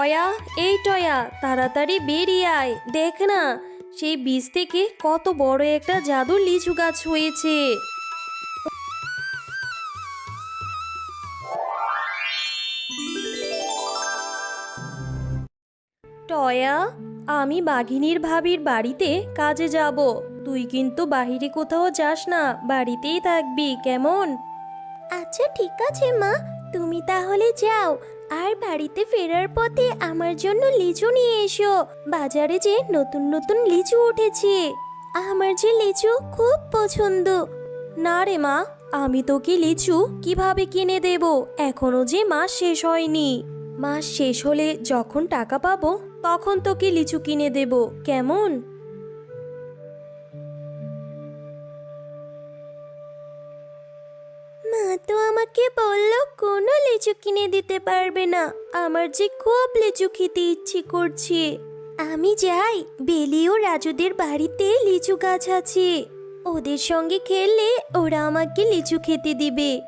টয়া, এই টয়া, তাড়াতাড়ি বেরিয়ে আয়। দেখ না, সেই বীজ থেকে কত বড় একটা জাদু লিচু গাছ হয়েছে। টয়া, আমি বাঘিনীর ভাবির বাড়িতে কাজে যাব। তুই কিন্তু বাহিরে কোথাও যাস না, বাড়িতেই থাকবি, কেমন? আচ্ছা ঠিক আছে মা। তুমি তাহলে যাও আর বাড়িতে ফেরার পথে আমার জন্য লিচু নিয়ে এসো। বাজারে যে নতুন নতুন লিচু উঠেছে। আমার যে লিচু খুব পছন্দ। না রে মা, আমি তোকে লিচু কীভাবে কিনে দেব? এখনও যে মাস শেষ হয়নি। মাস শেষ হলে যখন টাকা পাবো, তখন তোকে লিচু কিনে দেব। কেমন? তো আমাকে বলল, কোনো লিচু কিনে দিতে পারবে না। আমার যে খুব লিচু খেতে ইচ্ছে করছে। আমি যাই, বেলি ও রাজুদের বাড়িতে লিচু গাছ আছে। ওদের সঙ্গে খেললে ওরা আমাকে লিচু খেতে দিবে।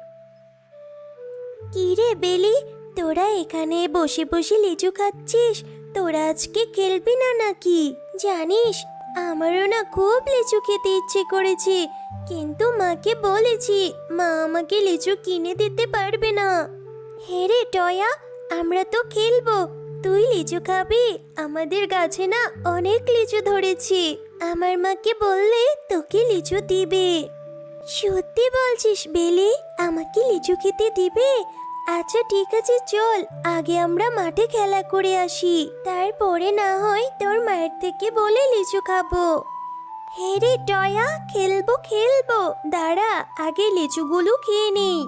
কি রে বেলি, তোরা এখানে বসে বসে লিচু খাচ্ছিস? তোরা আজকে খেলবি না নাকি? জানিস আমারও না খুব লিচু খেতে ইচ্ছে করেছে, কিন্তু মাকে বলেছি, মা আমাকে লিচু কিনে দিতে পারবে না। হ্যাঁ রে টয়া, আমরা তো খেলব, তুই লিচু খাবি, আমাদের গাছে না অনেক লিচু ধরেছি, আমার মাকে বললে তোকে লিচু দিবে। সত্যি বলছিস বেলি, আমাকে লিচু খেতে দিবে? আচ্ছা ঠিক আছে, চল। আগে আমরা মাঠে খেলা করে আসি। তারপরে না হয় তোর মায়ের থেকে বলে লিচু খাব। হ্যাঁ রে টয়া, খেলব খেলব। দাঁড়া, আগে লিচুগুলো খেয়ে নেই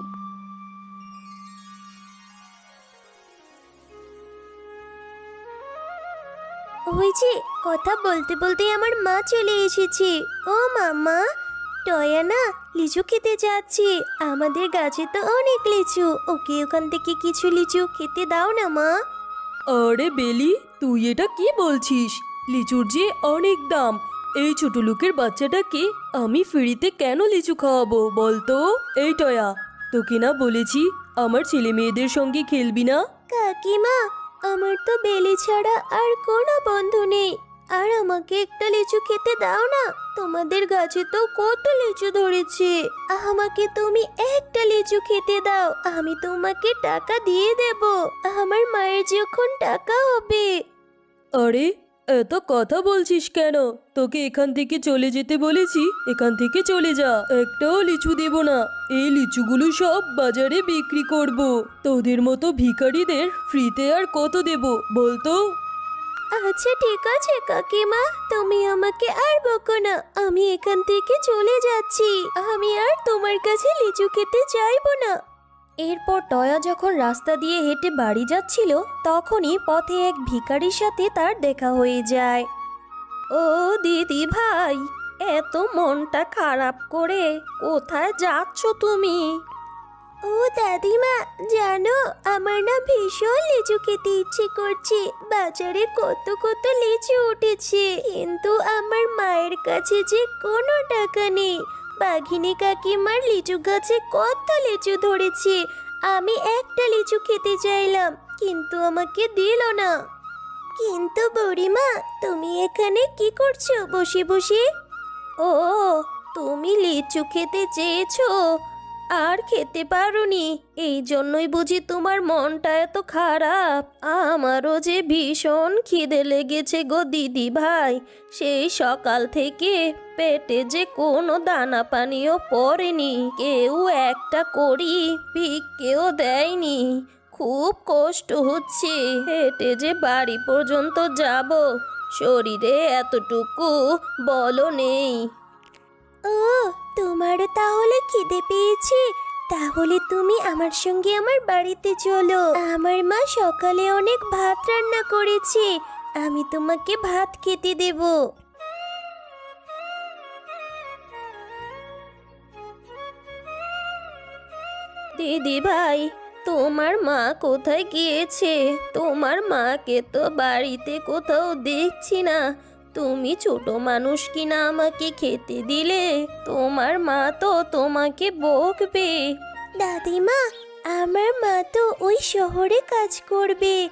ওই যে, কথা বলতে বলতে আমার মা চলে এসেছে। ও মামা টয়া না লিচু খেতে যাচ্ছে। আমাদের গাছে তো অনেক লিচু। ওকে ওখান থেকে কিছু লিচু খেতে দাও না মা। আরে বেলি তুই এটা কি বলছিস? লিচুর যে অনেক দাম। এই ছোট লোকের বাচ্চাটাকে আমি ফ্রিতে কেন লিচু খাওয়াবো বলতো? এই টয়া তোকে না বলেছি আমার ছেলে মেয়েদের সঙ্গে খেলবি না? কাকিমা আমার তো বেলি ছাড়া আর কোনো বন্ধু নেই। আর আমাকে একটা লিচু খেতে দাও না। তোমাদের গাছে তো কত লিচু ধরেছে। আমাকে তুমি একটা লিচু খেতে দাও। আমি তোমাকে টাকা দিয়ে দেব। আমার মায়ের যখন টাকা হবে। আরে, এত কথা বলছিস কেন? তোকে এখান থেকে চলে যেতে বলেছি। এখান থেকে চলে যা। একটাও লিচু দেব না। এই লিচুগুলো সব বাজারে বিক্রি করব। তোদের মতো ভিখারিদের ফ্রিতে আর কত দেব বলতো? আচ্ছা ঠিক আছে, কাকিমা। তুমি আমাকে আর বকো না। আমি এখান থেকে চলে যাচ্ছি। আমি আর তোমার কাছে লিচু খেতে চাইব না। এরপর টয়া যখন রাস্তা দিয়ে হেঁটে বাড়ি যাচ্ছিল, তখনই পথে এক ভিখারির সাথে তার দেখা হয়ে যায়। ও দিদি ভাই, এত মনটা খারাপ করে কোথায় যাচ্ছ তুমি? ও দাদিমা, জানো, আমার না ভীষণ লিচু খেতে ইচ্ছে করছে। বাজারে কত কত লিচু উঠেছে। কিন্তু আমার মায়ের কাছে যে কোনো টাকা নেই। বাঘিনী কাকিমার লিচু গাছে কত লিচু ধরেছে। আমি একটা লিচু খেতে চাইলাম, কিন্তু আমাকে দিল না। কিন্তু বুড়িমা, তুমি এখানে কি করছ বসে বসে? ও, তুমি লিচু খেতে চেয়েছো? আর খেতে পারোনি। এই জন্যই বুঝি তোমার মনটা এত খারাপ। আমারও যে ভীষণ খিদে লেগেছে গো দিদি ভাই। সেই সকাল থেকে পেটে যে কোনো দানা পানিও পড়েনি। কেউ একটা করি ভিক্ষেও দেয়নি। খুব কষ্ট হচ্ছে। হেঁটে যে বাড়ি পর্যন্ত যাব, শরীরে এতটুকু বলো নেই। ও তোমার তাহলে খিদে পেয়েছে। তাহলে তুমি আমার সঙ্গে আমার বাড়িতে চলো। আমার মা সকালে অনেক ভাত রান্না করেছে। আমি তোমাকে ভাত খেতে দেব। দিদি ভাই, তোমার মা কোথায় গিয়েছে? তোমার মাকে তো বাড়িতে কোথাও দেখছি না। তুমি ছোট মানুষ কিনা আমাকে খেতে দিলে? তোমার মা তো তোমাকে বকবে। দাদিমা, আমার মা তো ওই শহরে কাজ করবে।